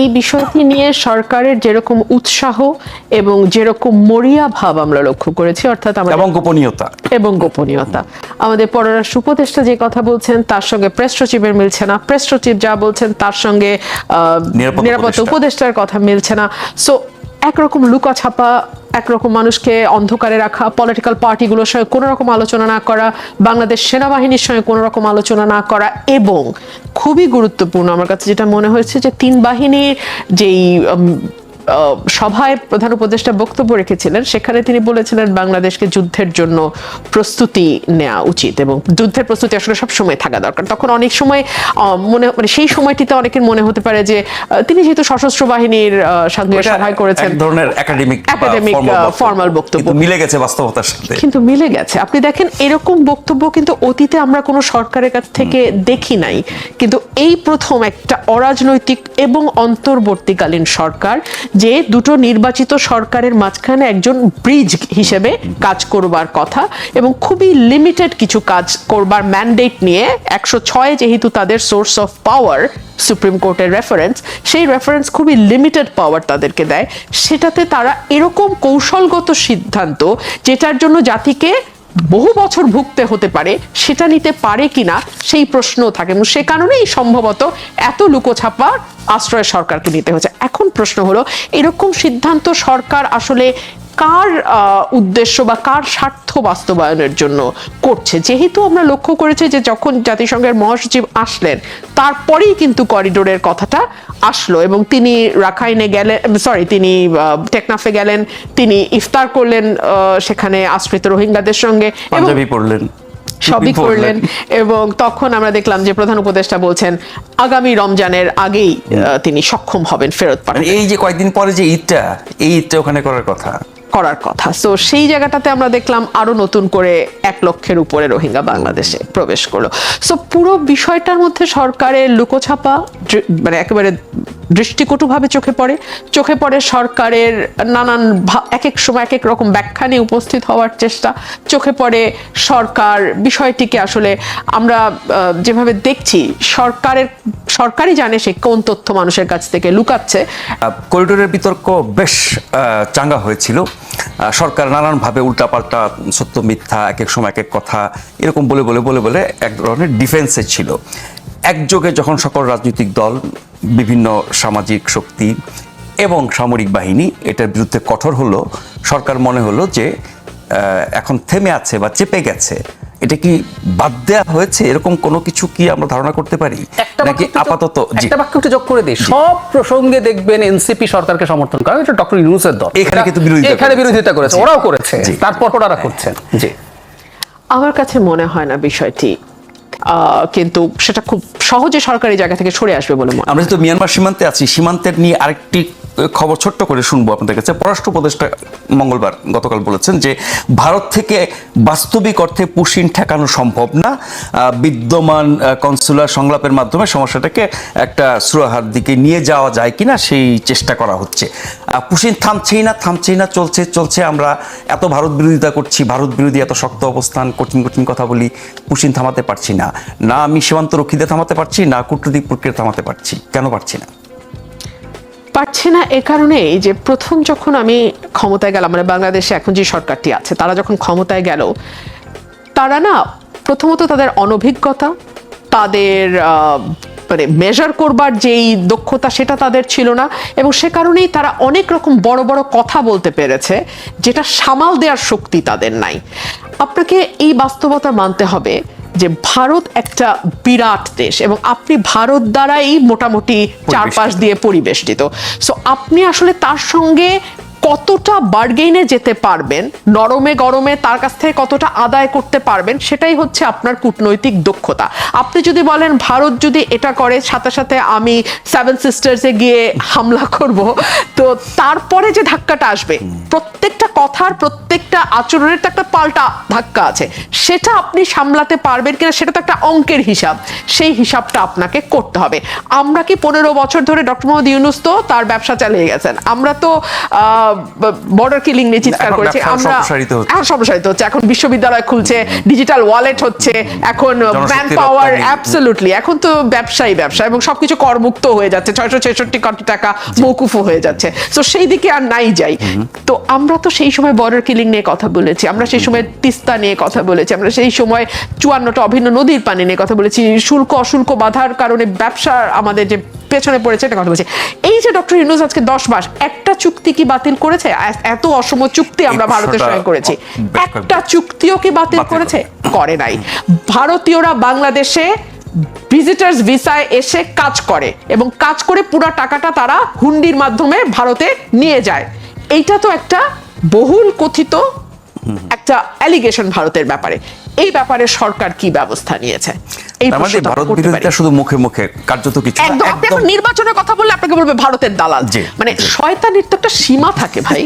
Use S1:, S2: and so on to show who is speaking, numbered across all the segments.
S1: এই বিষয়টি নিয়ে সরকারের যেরকম উৎসাহ এবং যেরকম মরিয়া ভাব আমরা লক্ষ্য করেছি অর্থাৎ আমাদের
S2: এবং গোপনীয়তা।
S1: এবং গোপনীয়তা। আমাদের পররাষ্ট্র উপদেষ্টা যে কথা বলছেন তার সঙ্গে প্রেস সচিবের মিলছে না। প্রেস সচিব যা বলছেন তার সঙ্গে
S2: নিরাপত্তা
S1: উপদেষ্টার কথা মিলছে না। সো একরকম লুকা ছাপা একরকম মানুষকে অন্ধকারে রাখা পলিটিক্যাল পার্টিগুলোর সঙ্গে কোনো রকম আলোচনা না করা, বাংলাদেশ সেনাবাহিনীর সঙ্গে কোনো রকম আলোচনা না করা, এবং খুবই গুরুত্বপূর্ণ, আমার কাছে যেটা মনে হয়েছে যে তিন বাহিনীর যেই সভায় প্রধান উপদেষ্টা বক্তব্য রেখেছিলেন। সেখানে তিনি বলেছিলেন বাংলাদেশকে যুদ্ধের জন্য প্রস্তুতি নেওয়া উচিত এবং যুদ্ধের প্রস্তুতি আসলে সব সময় থাকা দরকার। তখন অনেক সময় মনে মানে সেই সময়টিতে অনেকের মনে হতে পারে যে তিনি যেহেতু সশস্ত্র বাহিনীর সঙ্গে সভায় করেছেন।
S2: ধরনের একাডেমিক
S1: আহ, formal বক্তব্য।
S2: মিলে গেছে বাস্তবতার সাথে।
S1: কিন্তু মিলে গেছে। আপনি দেখেন এরকম বক্তব্য কিন্তু অতীতে আমরা কোনো সরকারের কাছ থেকে দেখি নাই। কিন্তু এই প্রথম একটা অরাজনৈতিক এবং অন্তর্বর্তীকালীন সরকার যে দুটো নির্বাচিত সরকারের মাঝখানে একজন ব্রিজ হিসেবে কাজ করবার কথা এবং খুবই লিমিটেড কিছু কাজ করবার ম্যান্ডেট নিয়ে একশো ছয় যেহেতু তাদের সোর্স অফ পাওয়ার সুপ্রিম কোর্টের রেফারেন্স সেই রেফারেন্স খুবই লিমিটেড পাওয়ার তাদেরকে দেয়। সেটাতে তারা এরকম কৌশলগত সিদ্ধান্ত যেটার জন্য জাতিকে বহু বছর ভুগতে হতে পারে, সেটা নিতে পারে কিনা সেই প্রশ্নও থাকে এবং সে কারণেই সম্ভবত এত লুকোছাপার আশ্রয় সরকারকে নিতে হচ্ছে এখন প্রশ্ন হলো, এরকম সিদ্ধান্ত সরকার আসলে কার উদ্দেশ্য বা কার স্বার্থ বাস্তবায়নের জন্য করছে? যেহেতু আমরা লক্ষ্য করেছি যে যখন জাতিসংঘের মহাসচিব আসলেন, তারপরেই কিন্তু করিডোরের কথাটা আসলো এবং তিনি রাখাইনে গেলেন সরি তিনি টেকনাফে গেলেন, তিনি ইফতার করলেন সেখানে আশ্রিত রোহিঙ্গাদের সঙ্গে
S2: পড়লেন
S1: সবই করলেন এবং তখন আমরা দেখলাম যে প্রধান উপদেষ্টা বলছেন আগামী রমজানের আগেই তিনি সক্ষম হবেন ফেরত পাঠান
S2: এই যে কয়েকদিন পরে যে ঈদটা এই ঈদটা ওখানে করার কথা।
S1: করার কথা। সো সেই জায়গাটাতে আমরা দেখলাম আরও নতুন করে এক লক্ষের উপরে রোহিঙ্গা বাংলাদেশে প্রবেশ করল। সো পুরো বিষয়টার মধ্যে সরকারের লুকোছাপা মানে একেবারে দৃষ্টিকটুভাবে চোখে পড়ে। চোখে পড়ে সরকারের নানান এক এক সময় এক এক রকম ব্যাখ্যা নিয়ে উপস্থিত হওয়ার চেষ্টা। চোখে পড়ে সরকার বিষয়টিকে আসলে আমরা যেভাবে দেখছি, সরকারের, সরকারই জানে সে কোন তথ্য মানুষের কাছ থেকে লুকাচ্ছে।
S2: করিডোরের বিতর্ক বেশ চাঙ্গা হয়েছিল। সরকার নানানভাবে উল্টাপাল্টা, সত্য, মিথ্যা এক এক সময় এক এক কথা এরকম বলে বলে বলে বলে এক ধরনের ডিফেন্সে ছিল। একযোগে যখন সকল রাজনৈতিক দল, বিভিন্ন সামাজিক শক্তি এবং সামরিক বাহিনী এটার বিরুদ্ধে কঠোর হলো, সরকার মনে হলো যে এখন থেমে আছে বা চেপে গেছে এটা কি বাদ দেওয়া হয়েছে? এরকম কোনো কিছু কি আমরা ধারণা করতে পারি? নাকি আপাতত
S3: একটা বাক্য একটু যোগ করে দিই। সব প্রসঙ্গে দেখবেন এনসিপি সরকারকে সমর্থন করে। এটা ডক্টর ইউনুসের দল।
S2: এখানে কিন্তু বিরোধিতা
S3: এখানে বিরোধিতা করেছে। ওরাও করেছে। তারপর ওরা করছেন। জি।
S1: আমার কাছে মনে হয় না বিষয়টি। আহ, কিন্তু সেটা খুব সহজে সরকারি জায়গা থেকে সরে আসবে বলে মনে হয়।
S2: আমরা যেহেতু মিয়ানমার সীমান্তে আছি সীমান্তের নিয়ে আরেকটি খবর ছোট্ট করে শুনব আপনাদের কাছে। পররাষ্ট্র উপদেষ্টা মঙ্গলবার গতকাল বলেছেন যে, ভারত থেকে বাস্তবিক অর্থে পুশিন ঠেকানো সম্ভব না। বিদ্যমান কনসুলার সংলাপের মাধ্যমে সমস্যাটাকে একটা সুরাহার দিকে নিয়ে যাওয়া যায় কিনা সেই চেষ্টা করা হচ্ছে। পুশিন থামছেই না থামছেই না, চলছে চলছে। আমরা এত ভারত বিরোধিতা করছি, ভারত বিরোধী এত শক্ত অবস্থান, কঠিন কঠিন কথা বলি, পুশিন থামাতে পারছি না। না আমি সীমান্ত রক্ষীদের থামাতে পারছি, না কূটনৈতিক প্রক্রিয়া থামাতে পারছি। কেন পারছি না?
S1: পারছে না এ কারণেই যে প্রথম যখন আমি ক্ষমতায় গেলাম মানে বাংলাদেশে এখন যে সরকারটি আছে, তারা যখন ক্ষমতায় গেল, তারা না প্রথমত তাদের অনভিজ্ঞতা, তাদের মানে মেজার করবার যেই দক্ষতা সেটা তাদের ছিল না এবং সে কারণেই তারা অনেক রকম বড় বড় কথা বলতে পেরেছে, যেটা সামাল দেওয়ার শক্তি তাদের নাই। আপনাকে এই বাস্তবতা মানতে হবে যে ভারত একটা বিরাট দেশ এবং আপনি ভারত দ্বারাই মোটামুটি চারপাশ দিয়ে পরিবেষ্টিত। সো আপনি আসলে তার সঙ্গে কতটা বার্গেইনে যেতে পারবেন, নরমে গরমে তার কাছ থেকে কতটা আদায় করতে পারবেন, সেটাই হচ্ছে আপনার কূটনৈতিক দক্ষতা। আপনি যদি বলেন, ভারত যদি এটা করে, সাথে সাথে আমি সেভেন সিস্টার্সে গিয়ে হামলা করব, তো তারপরে যে ধাক্কাটা আসবে, প্রত্যেকটা কথার, প্রত্যেকটা আচরণের তো একটা পাল্টা ধাক্কা আছে। সেটা আপনি সামলাতে পারবেন কিনা, সেটা তো একটা অঙ্কের হিসাব। সেই হিসাবটা আপনাকে করতে হবে। আমরা কি পনেরো বছর ধরে ডক্টর মোহাম্মদ ইউনুস তো তার ব্যবসা চালিয়ে গেছেন। আমরা তো বর্ডার কিলিং নিয়ে চিৎকার করেছি। আমরা
S2: সম্প্রসারিত হচ্ছে।
S1: এখন সম্প্রসারিত হচ্ছে। এখন বিশ্ববিদ্যালয় খুলছে ডিজিটাল ওয়ালেট হচ্ছে এখন ম্যান পাওয়ার
S2: রপ্তানি।
S1: অ্যাবসলিউটলি এখন তো ব্যবসায়ী ব্যবসা এবং সবকিছু করমুক্ত হয়ে যাচ্ছে। ছয়শো ছেষট্টি কোটি টাকা মৌকুফ হয়ে যাচ্ছে। তো সেই দিকে আর নাই যাই। তো আমরা তো সেই সময় বর্ডার কিলিং নিয়ে কথা বলেছি। আমরা সেই সময় তিস্তা নিয়ে কথা বলেছি। আমরা সেই সময় চুয়ান্নটা অভিন্ন নদীর পানি নিয়ে কথা বলেছি। শুল্ক অশুল্ক বাধার কারণে ব্যবসা আমাদের যে পেছনে পড়েছে এটা কথা বলছি। এই যে ডক্টর ইউনুস আজকে দশ মাস একটা চুক্তি কি বাতিল করেছে? এত অসম চুক্তি আমরা ভারতের সঙ্গে করেছি। একটা চুক্তিও কি বাতিল করেছে? করে নাই। ভারতীয়রা বাংলাদেশে ভিজিটার্স ভিসায় এসে কাজ করে এবং কাজ করে পুরো টাকাটা তারা হুন্ডির মাধ্যমে ভারতে নিয়ে যায়। এইটা তো একটা বহুল কথিত একটা অ্যালিগেশন ভারতের ব্যাপারে। এই ব্যাপারে সরকার কি ব্যবস্থা নিয়েছে?
S2: মানে শুধু মুখে মুখে কার্যত কিছু
S1: একদম আপনি এখন নির্বাচনের কথা বললে আপনাকে বলবে ভারতের দালাল। মানে শয়তানির তো একটা সীমা থাকে ভাই।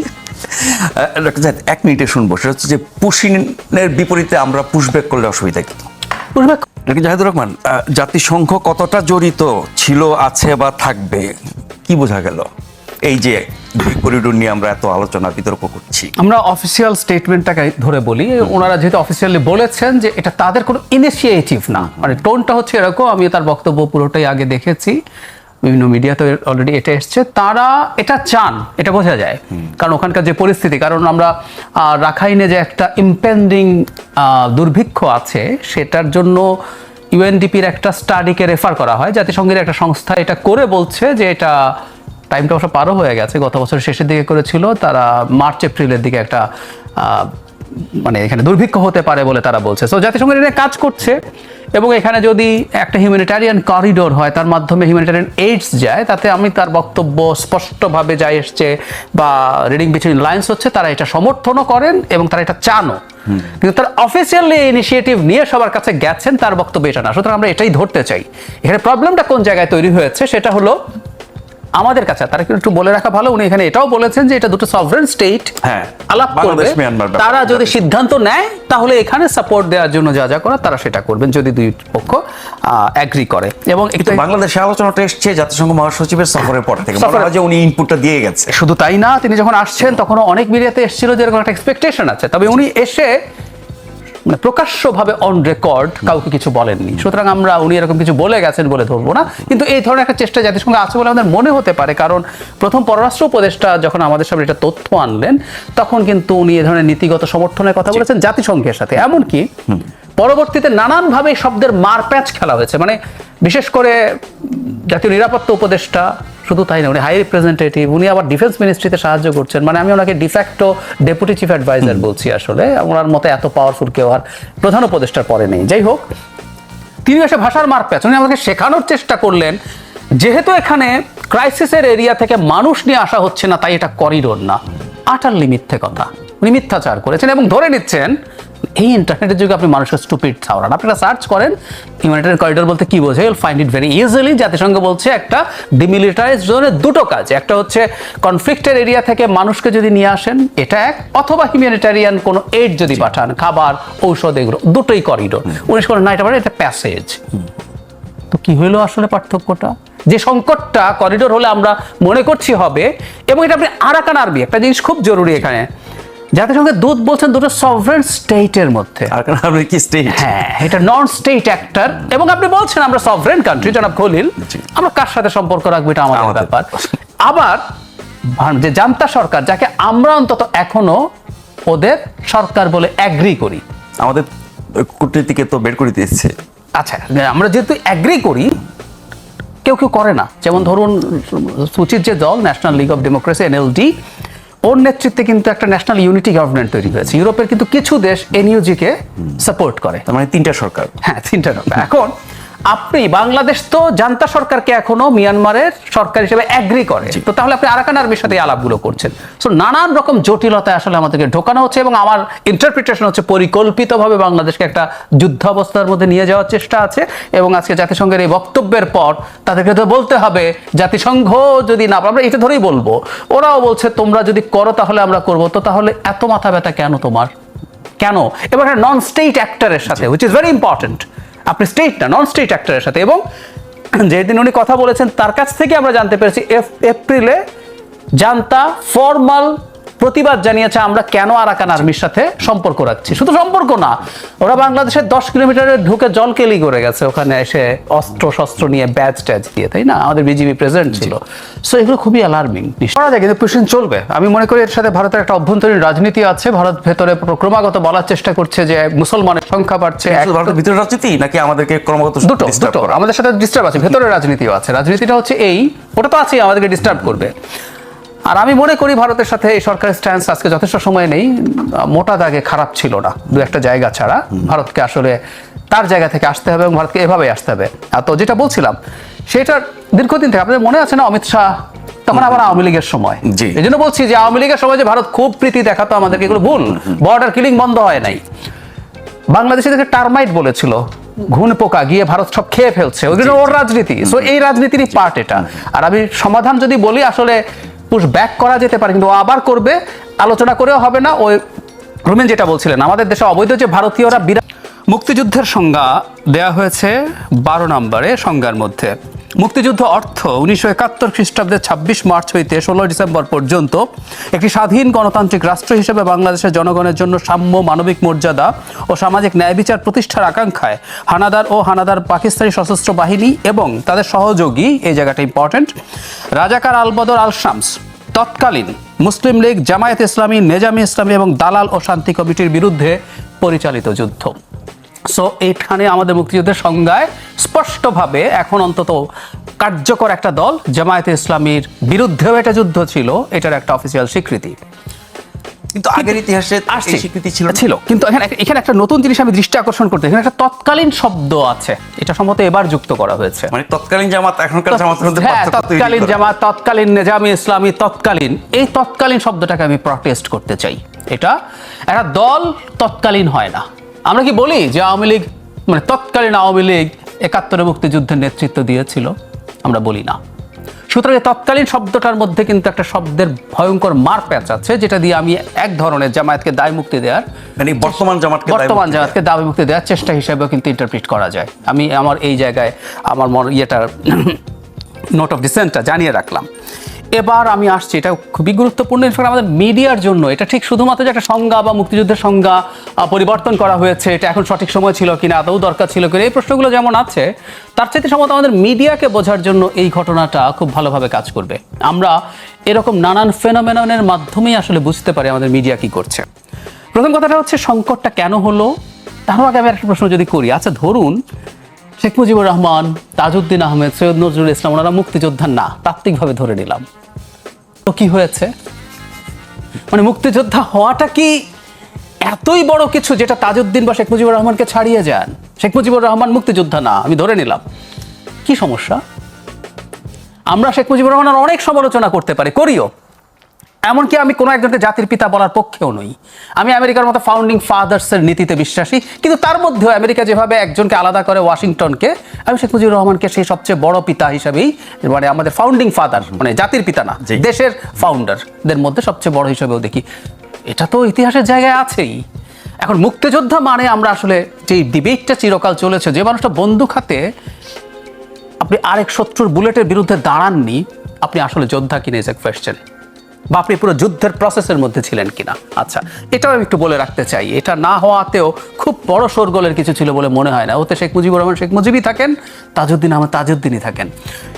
S2: এক মিনিটে শুনব সেটা হচ্ছে যে পুশিনের বিপরীতে আমরা পুশব্যাক করলে অসুবিধা কি? জাহিদুর রহমান জাতিসংঘ কতটা জড়িত ছিল আছে বা থাকবে কি বোঝা গেল? এই যে দুই করিডোর নিয়ে আমরা এত আলোচনা বিতর্ক করছি।
S3: আমরা অফিসিয়াল স্টেটমেন্টটাকে ধরে বলি ওনারা যেহেতু অফিসিয়ালি বলেছেন যে এটা তাদের কোনো ইনিশিয়েটিভ না। মানে টোনটা হচ্ছে এরকম আমি তার বক্তব্য পুরোটাই আগে দেখেছি। বিভিন্ন মিডিয়াতে অলরেডি এটা এসছে। তারা এটা চান এটা বোঝা যায়। কারণ ওখানকার যে পরিস্থিতি কারণ আমরা রাখাইনে যে একটা ইম্পেন্ডিং দুর্ভিক্ষ আছে সেটার জন্য ইউএনডিপির একটা স্টাডিকে রেফার করা হয়। জাতিসংঘের একটা সংস্থা এটা করে বলছে যে এটা টাইমটা অবশ্য পারও হয়ে গেছে গত বছর শেষের দিকে করেছিল। তারা মার্চ এপ্রিলের দিকে একটা মানে এখানে দুর্ভিক্ষ হতে পারে বলে তারা বলছে। সো জাতিসংঘ এটা কাজ করছে এবং এখানে যদি একটা হিউম্যানিটারিয়ান করিডোর হয় তার মাধ্যমে হিউম্যানিটারিয়ান এইডস যায় তাতে আমি তার বক্তব্য স্পষ্টভাবে যা এসছে বা রিডিং বিটুইন লাইন্স হচ্ছে তারা এটা সমর্থনও করেন এবং তারা এটা চানও। কিন্তু তার অফিসিয়ালি ইনিশিয়েটিভ নিয়ে সবার কাছে গেছেন তার বক্তব্য এটা না। সুতরাং আমরা এটাই ধরতে চাই। এখানে প্রবলেমটা কোন জায়গায় তৈরি হয়েছে সেটা হলো আমাদের কাছে তারা কিন্তু একটু বলে রাখা ভালো উনি এখানে এটাও বলেছেন যে এটা দুটো সভরেন স্টেট
S2: হ্যাঁ,
S3: আলাপ করবে। তারা যদি সিদ্ধান্ত নেয় তাহলে এখানে সাপোর্ট দেওয়ার জন্য যা যা করার তারা সেটা করবেন যদি দুই পক্ষ অ্যাগ্রি করে। এবং
S2: বাংলাদেশে আলোচনাটা এসছে জাতিসংঘ মহাসচিবের সফরের পর থেকে। যে উনি ইনপুটটা দিয়ে গেছে।
S3: শুধু তাই না তিনি যখন আসছেন তখন অনেক মিডিয়াতে এসেছিল যে এরকম একটা এক্সপেকটেশন আছে। তবে উনি এসে মানে প্রকাশ্যভাবে অন রেকর্ড কাউকে কিছু বলেননি। সুতরাং আমরা উনি এরকম কিছু বলে গেছেন বলে ধরবো না। কিন্তু এই ধরনের একটা চেষ্টা জাতিসংঘ আছে বলে আমাদের মনে হতে পারে। কারণ প্রথম পররাষ্ট্র উপদেষ্টা যখন আমাদের সামনে এটা তথ্য আনলেন তখন কিন্তু উনি এ ধরনের নীতিগত সমর্থনের কথা বলেছেন জাতিসংঘের সাথে। এমনকি পরবর্তীতে নানানভাবে শব্দের মারপ্যাচ খেলা হয়েছে। মানে বিশেষ করে জাতীয় নিরাপত্তা উপদেষ্টা শুধু তাই না উনি হাই রিপ্রেজেন্টেটিভ উনি আবার ডিফেন্স মিনিস্ট্রিতে সাহায্য করছেন। মানে আমি ওনাকে ডিফ্যাক্টো ডেপুটি চিফ অ্যাডভাইজার বলছি আসলে। ওনার মতো এত পাওয়ারফুল কেউ আর প্রধান উপদেষ্টার পরে নেই। যাই হোক তিনি এসে ভাষার মারপ্যাচ উনি আমাকে শেখানোর চেষ্টা করলেন যেহেতু এখানে ক্রাইসিসের এরিয়া থেকে মানুষ নিয়ে আসা হচ্ছে না তাই এটা করিডোর না। আটারলি মিথ্যে কথা। উনি মিথ্যাচার করেছেন এবং ধরে নিচ্ছেন এই ইন্টারনেটের যুগে আপনি মানুষের স্টুপিড ছাওড়ান। আপনি একটা সার্চ করেন হিউম্যানিটারিয়ান করিডোর বলতে কি বোঝে you'll find it very easily জাতিসংঘ বলছে একটা ডিমিলিটারাইজ জোনের দুটো কাজ। একটা হচ্ছে কনফ্লিক্টের এরিয়া থেকে মানুষকে যদি নিয়ে আসেন এটা এক। অথবা হিউম্যানিটারিয়ান কোনো এইড যদি পাঠান খাবার ঔষধ এগুলো দুটোই করিডোর উনিশ করে না এটা বলে এটা প্যাসেজ তো কি হইল আসলে পার্থক্যটা? যে সংকটটা করিডোর হলে আমরা মনে করছি হবে এবং এটা আপনি আরাকান আরবি একটা জিনিস খুব জরুরি এখানে। জাতিসংঘে দুধ বলছেন দুটো সভরেন স্টেটের মধ্যে।
S2: আর কারণ আপনি কি স্টেট
S3: হ্যাঁ এটা নন স্টেট অ্যাক্টর এবং আপনি বলছেন আমরা সভরেন কান্ট্রি জনাব খলিল। আমরা কার সাথে সম্পর্ক রাখব এটা আমাদের
S2: আমাদের।
S3: ব্যাপার। আবার যে জান্তা সরকার যাকে আমরা অন্তত এখনও ওদের সরকার বলে অ্যাগ্রি করি।
S2: আমাদের কূটনীতিকে তো বের করে দিয়েছে।
S3: আচ্ছা আমরা যেহেতু অ্যাগ্রি করি কেউ কেউ করে না। যেমন ধরুন সুচির যে দল National League of Democracy NLD ওর নেতৃত্বে কিন্তু একটা ন্যাশনাল ইউনিটি গভর্নমেন্ট তৈরি হয়েছে। ইউরোপের কিন্তু কিছু দেশ এনইউজি কে সাপোর্ট করে।
S2: তার মানে তিনটা সরকার।
S3: হ্যাঁ তিনটা সরকার। এখন আপনি বাংলাদেশ তো জান্তা সরকারকে এখনও মিয়ানমারের সরকার হিসেবে অ্যাগ্রি করে। তো তাহলে আপনি আরাকান আর্মির সাথে আলাপগুলো করছেন। সো নানান রকম জটিলতায় আসলে আমাদেরকে ঢোকানো হচ্ছে এবং আমার ইন্টারপ্রিটেশন হচ্ছে পরিকল্পিতভাবে বাংলাদেশকে একটা যুদ্ধ অবস্থার মধ্যে নিয়ে যাওয়ার চেষ্টা আছে এবং আজকে জাতিসংঘের এই বক্তব্যের পর তাদেরকে তো বলতে হবে জাতিসংঘ যদি না আমরা এটা ধরেই বলব। ওরাও বলছে তোমরা যদি করো তাহলে আমরা করব। তো তাহলে এত মাথা ব্যথা কেন তোমার? কেন? এবার নন স্টেট অ্যাক্টরের সাথে উইচ ইজ ভেরি ইম্পর্টেন্ট আপনি স্টেট না নন স্টেট অ্যাক্টরের সাথে। এবং যেদিন উনি কথা বলেছেন, তার কাছ থেকে আমরা জানতে পেরেছি এপ্রিলে জান্তা ফর্মাল প্রতিবাদ জানিয়েছে আমরা কেন আরাকান আর্মির সাথে সম্পর্ক রাখছি। শুধু সম্পর্ক না ওরা বাংলাদেশের দশ কিলোমিটারে ঢুকে জল কেলি করে গেছে। ওখানে এসে অস্ত্র শস্ত্র নিয়ে ব্যাচ ট্যাচ দিয়ে তাই না? আমাদের বিজিবি প্রেসিডেন্ট ছিল। সো এগুলো খুবই অ্যালার্মিং করা যায় কিন্তু পুষিন চলবে। আমি মনে করি এর সাথে ভারতের একটা অভ্যন্তরীণ রাজনীতি আছে। ভারত ভেতরে ক্রমাগত বলার চেষ্টা করছে যে মুসলমানের সংখ্যা বাড়ছে। এক-
S2: ভারতের ভিতরে রাজনীতি নাকি আমাদেরকে ক্রমাগত
S3: দুটো দুটো। আমাদের সাথে ডিস্টার্ব আছে ভেতরে রাজনীতিও আছে। রাজনীতিটা হচ্ছে এই ওটা তো আছেই আমাদেরকে ডিস্টার্ব করবে। আর আমি মনে করি ভারতের সাথে এই সরকারের স্ট্যান্স আজকে যথেষ্ট সময় নেই। মোটা দাগে খারাপ ছিল না দু একটা জায়গা ছাড়া। ভারতকে আসলে তার জায়গা থেকে আসতে হবে এবং ভারতকে এভাবে আসতে হবে। আর তো যেটা বলছিলাম সেটা দীর্ঘদিন থেকে আপনাদের মনে আছে না অমিত শাহ? তখন আবার আওয়ামী লীগের সময়।
S2: জি।
S3: এই জন্য বলছি যে আওয়ামী লীগের সময় যে ভারত খুব প্রীতি দেখাতো আমাদেরকে এগুলো ভুল। বর্ডার কিলিং বন্ধ হয় নাই। বাংলাদেশে থেকে টার্মাইট বলেছিল ঘুণ পোকা গিয়ে ভারত সব খেয়ে ফেলছে। ওই জন্য ওর রাজনীতি। সো এই রাজনীতিরই পার্ট এটা। আর আমি সমাধান যদি বলি আসলে পুশ ব্যাক করা যেতে পারে, কিন্তু আবার করবে। আলোচনা করেও হবে না। ওই রুমেন যেটা বলছিলেন, আমাদের দেশে অবৈধ যে ভারতীয়রা বিরাট মুক্তিযুদ্ধের সংজ্ঞা দেয়া হয়েছে বারো নম্বরে সংজ্ঞার মধ্যে। মুক্তিযুদ্ধ অর্থ উনিশশো একাত্তর খ্রিস্টাব্দের ছাব্বিশ মার্চ হইতে ষোলো ডিসেম্বর পর্যন্ত একটি স্বাধীন গণতান্ত্রিক রাষ্ট্র হিসেবে বাংলাদেশের জনগণের জন্য সাম্য মানবিক মর্যাদা ও সামাজিক ন্যায় বিচার প্রতিষ্ঠার আকাঙ্ক্ষায় হানাদার ও হানাদার পাকিস্তানি সশস্ত্র বাহিনী এবং তাদের সহযোগী, এই জায়গাটা ইম্পর্টেন্ট রাজাকার আলবদর আল শামস তৎকালীন মুসলিম লীগ জামায়াত ইসলামী, নেজামি ইসলামী এবং দালাল ও শান্তি কমিটির বিরুদ্ধে পরিচালিত যুদ্ধ। সো এখানে আমাদের মুক্তিযুদ্ধের সংজ্ঞায় স্পষ্টভাবে এখন অন্তত কার্যকর একটা দল জামায়াতে ইসলামীর বিরুদ্ধেও এটা যুদ্ধ ছিল এটার একটা অফিসিয়াল স্বীকৃতি।
S2: কিন্তু আগের ইতিহাসে
S3: আসছি।
S2: স্বীকৃতি ছিল
S3: ছিল। কিন্তু এখানে এখানে একটা নতুন জিনিস আমি দৃষ্টি আকর্ষণ করতে এখানে একটা তৎকালীন শব্দ আছে। এটা সম্ভবত এবার যুক্ত করা হয়েছে।
S2: মানে তৎকালীন জামাত এখনকার জামাতের মধ্যে
S3: হ্যাঁ তৎকালীন জামাত তৎকালীন নেজামি ইসলামী তৎকালীন। এই তৎকালীন শব্দটাকে আমি প্রটেস্ট করতে চাই। এটা একটা দল তৎকালীন হয় না। আমরা কি বলি যে আওয়ামী লীগ মানে তৎকালীন আওয়ামী লীগ একাত্তরে মুক্তিযুদ্ধের নেতৃত্ব দিয়েছিল? আমরা বলি না। সুতরাং এই তৎকালীন শব্দটার মধ্যে কিন্তু একটা শব্দের ভয়ঙ্কর মার প্যাচ আছে যেটা দিয়ে আমি এক ধরনের জামায়াতকে দায় মুক্তি দেওয়ার
S2: মানে বর্তমান জামাতকে
S3: বর্তমান
S2: দায়
S3: জামাতকে দাবি মুক্তি দেওয়ার চেষ্টা হিসেবেও কিন্তু ইন্টারপ্রিট করা যায়। আমি আমার এই জায়গায় আমার মন ইয়েটার নোট অফ ডিসেন্টটা জানিয়ে রাখলাম। এবার আমি আসছি, এটা খুবই গুরুত্বপূর্ণ ইনফ্যাক্ট আমাদের মিডিয়ার জন্য। এটা ঠিক শুধুমাত্র যে একটা সংজ্ঞা বা মুক্তিযুদ্ধের সংজ্ঞা পরিবর্তন করা হয়েছে, এটা এখন সঠিক সময় ছিল কিনা, আদৌ দরকার ছিল কিনা, এই প্রশ্নগুলো যেমন আছে, তার চাইতে সম্ভবত আমাদের মিডিয়াকে বোঝার জন্য এই ঘটনাটা খুব ভালোভাবে কাজ করবে। আমরা এরকম নানান ফেনোমেননের মাধ্যমেই আসলে বুঝতে পারি আমাদের মিডিয়া কি করছে। প্রথম কথাটা হচ্ছে, সংকটটা কেন হলো? তারও আগে আমি একটা প্রশ্ন যদি করি আচ্ছা ধরুন শেখ মুজিবুর রহমান, তাজউদ্দিন আহমেদ, সৈয়দ নজরুল ইসলাম, ওনারা মুক্তিযোদ্ধা না, তাত্ত্বিকভাবে ধরে নিলাম। তো কি হয়েছে? মানে মুক্তিযোদ্ধা হওয়াটা কি এতই বড় কিছু যেটা তাজউদ্দিন বা শেখ মুজিবুর রহমানকে ছাড়িয়ে যান? শেখ মুজিবুর রহমান মুক্তিযোদ্ধা না, আমি ধরে নিলাম। কি সমস্যা? আমরা শেখ মুজিবুর রহমানের অনেক সমালোচনা করতে পারি, করিও। এমনকি আমি কোনো একজনকে জাতির পিতা বলার পক্ষেও নই। আমি আমেরিকার মতো ফাউন্ডিং ফাদার্সের নীতিতে বিশ্বাসী কিন্তু তার মধ্যেও আমেরিকা যেভাবে একজনকে আলাদা করে ওয়াশিংটনকে আমি শেখ মুজিবুর রহমানকে সেই সবচেয়ে বড় পিতা হিসাবেই মানে আমাদের ফাউন্ডিং ফাদার মানে জাতির পিতা না। দেশের ফাউন্ডারদের মধ্যে সবচেয়ে বড় হিসেবেও দেখি। এটা তো ইতিহাসের জায়গায় আছেই। এখন মুক্তিযোদ্ধা মানে আমরা আসলে যে ডিবেটটা চিরকাল চলেছে যে মানুষটা বন্দুক হাতে আপনি আরেক শত্রুর বুলেটের বিরুদ্ধে দাঁড়াননি আপনি আসলে যোদ্ধা কিনে ইজ এ কোয়েশ্চেন বা আপনি পুরো যুদ্ধের প্রসেসের মধ্যে ছিলেন কিনা? আচ্ছা এটাও আমি একটু বলে রাখতে চাই। এটা না হওয়াতেও খুব বড় শোরগোলের কিছু ছিল বলে মনে হয় না। ওতে শেখ মুজিবুর রহমান, শেখ মুজিবই থাকেন, তাজউদ্দিন আমার তাজউদ্দিনই থাকেন।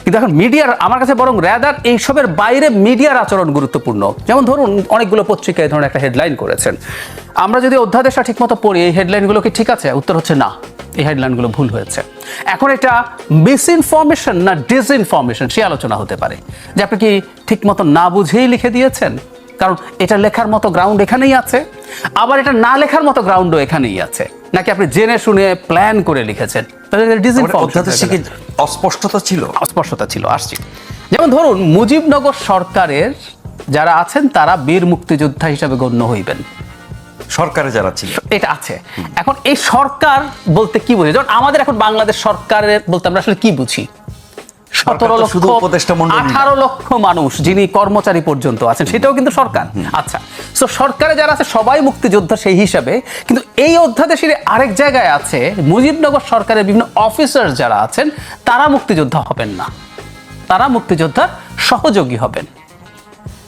S3: কিন্তু এখন মিডিয়ার, আমার কাছে বরং র্যাদার এইসবের বাইরে মিডিয়ার আচরণ গুরুত্বপূর্ণ। যেমন ধরুন, অনেকগুলো পত্রিকায় এই ধরনের একটা হেডলাইন করেছেন। আমরা যদি অধ্যাদেশটা ঠিকমতো পড়ি, এই হেডলাইনগুলো কি ঠিক আছে? উত্তর হচ্ছে না। এই হেডলাইনগুলো ভুল হয়েছে। এখন এটা মিস ইনফরমেশন না ডিসইনফরমেশন সে আলোচনা হতে পারে। যে আপনি কি ঠিক মতো না বুঝেই লিখে দিয়েছেন? কারণ এটা লেখার মতো গ্রাউন্ড এখানেই আছে। আবার এটা না লেখার মতো গ্রাউন্ডও এখানেই আছে। নাকি আপনি জেনে শুনে প্ল্যান করে লিখেছেন।
S2: অস্পষ্টতা ছিল?
S3: অস্পষ্টতা ছিল আসছি। যেমন ধরুন মুজিবনগর সরকারের যারা আছেন তারা বীর মুক্তিযোদ্ধা হিসাবে গণ্য হইবেন।
S2: সরকারে যারা ছিল।
S3: এটা আছে। এখন এই সরকার বলতে কি বুঝি যেমন আমাদের এখন বাংলাদেশ সরকারের বলতে আমরা আসলে কি বুঝি? সতেরো লক্ষ। আঠারো লক্ষ মানুষ যিনি কর্মচারী পর্যন্ত আছেন সেটাও কিন্তু সরকার। আচ্ছা তো সরকারে যারা আছে সবাই মুক্তিযোদ্ধা সেই হিসাবে। কিন্তু এই অধ্যাদেশের আরেক জায়গায় আছে মুজিবনগর সরকারের বিভিন্ন অফিসার যারা আছেন তারা মুক্তিযোদ্ধা হবেন না। তারা মুক্তিযোদ্ধার সহযোগী হবেন।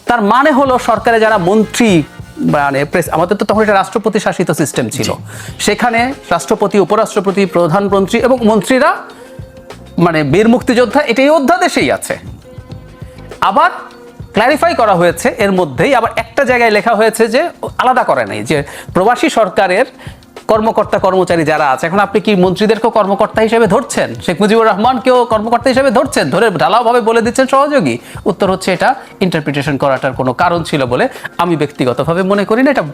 S3: তার মানে হলো সরকারে যারা মন্ত্রী মানে প্রেস আমাদের তো তখন এটা রাষ্ট্রপতি শাসিত সিস্টেম ছিল। সেখানে রাষ্ট্রপতি উপরাষ্ট্রপতি প্রধানমন্ত্রী এবং মন্ত্রীরা মানে বীর মুক্তিযোদ্ধা এটাই অধ্যাদেশেই আছে। আবার ক্ল্যারিফাই করা হয়েছে এর মধ্যেই আবার একটা জায়গায় লেখা হয়েছে যে আলাদা করে নাই যে প্রবাসী সরকারের কর্মকর্তা, কর্মচারী যারা আছে, এখন আপনি কি মন্ত্রীদেরকেও কর্মকর্তা হিসেবে ধরছেন? শেখ মুজিবুর রহমানকেও কর্মকর্তা হিসেবে ধরছেন? ধরে ঢালাওভাবে বলে দিচ্ছেন সহযোগী। উত্তর হচ্ছে এটা ইন্টারপ্রিটেশন করাটার কোনো কারণ ছিল বলে আমি ব্যক্তিগতভাবে মনে করি না। এটা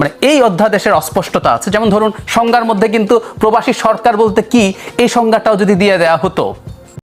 S3: মানে এই অধ্যাদেশের অস্পষ্টতা আছে। যেমন ধরুন, সংজ্ঞার মধ্যে কিন্তু প্রবাসী সরকার বলতে কি, এই সংজ্ঞাটাও যদি দিয়ে দেওয়া হতো